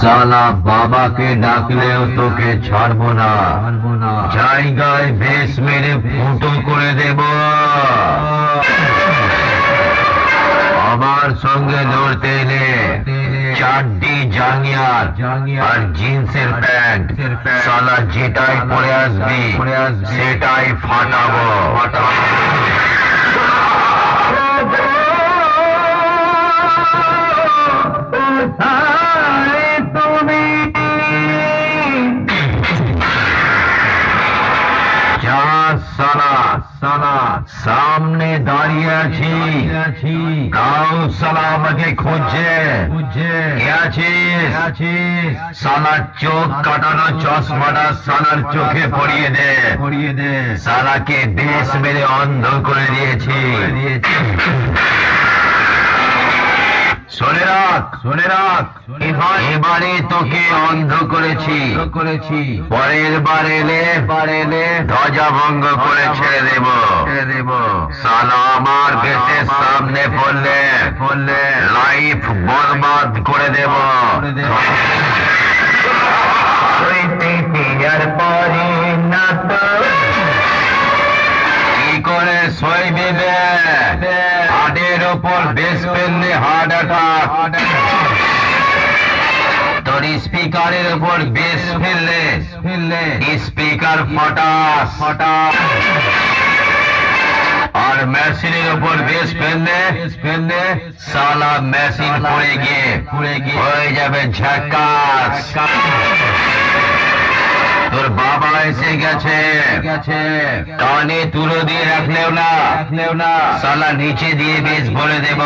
সালা বাবাকে ডাকলেও তোকে ছাড়বো না। জায়গায় বেশ মেরে ফুটো করে দেব। আমার সঙ্গে লড়তে এলে চারটি জাঙ্গিয়ার আর জিন্সের প্যান্ট। সালা যেটাই পরে আসবি, সেটাই ফাটাবো। তুমি সামনে দাঁড়িয়ে আছি। কাউ সালামাকে খুঁজছে। কে আছিস? আছিস? সালার চোখ কাটানো চশমাটা সালার চোখে পড়িয়ে দে। পড়িয়ে দে। সালাকে দেশ মেরে অন্ধ করে দিয়েছি। শোনে রাখ শোনে রাখ। এবারে তোকে অন্ধ করেছি। করেছি। পরের বার এলে বার এলে ধ্বজা ভঙ্গ করে ছেড়ে দেব। ছেড়ে দেব। সালা আমার সামনে পড়লে পড়লে লাইফ বরবাদ করে দেব। আর না তো। কি করে সই দেবে। ওপর বেশ ফেললে হার্ট অ্যাটাক। তোর স্পিকারের উপর বেশ ফেললে ফেললে স্পিকার ফটাস। ফটাস আর মেশিনের উপর বেশ ফেললে ফেললে সালা মেশিন পড়ে গিয়ে পড়ে গিয়ে হয়ে যাবে ঝাক্কাস। তোর বাবা এসে গেছে। কানে তুলো দিয়ে রাখলেও না। রাখলেও না সালা নিচে দিয়ে বেশ ভরে দেব।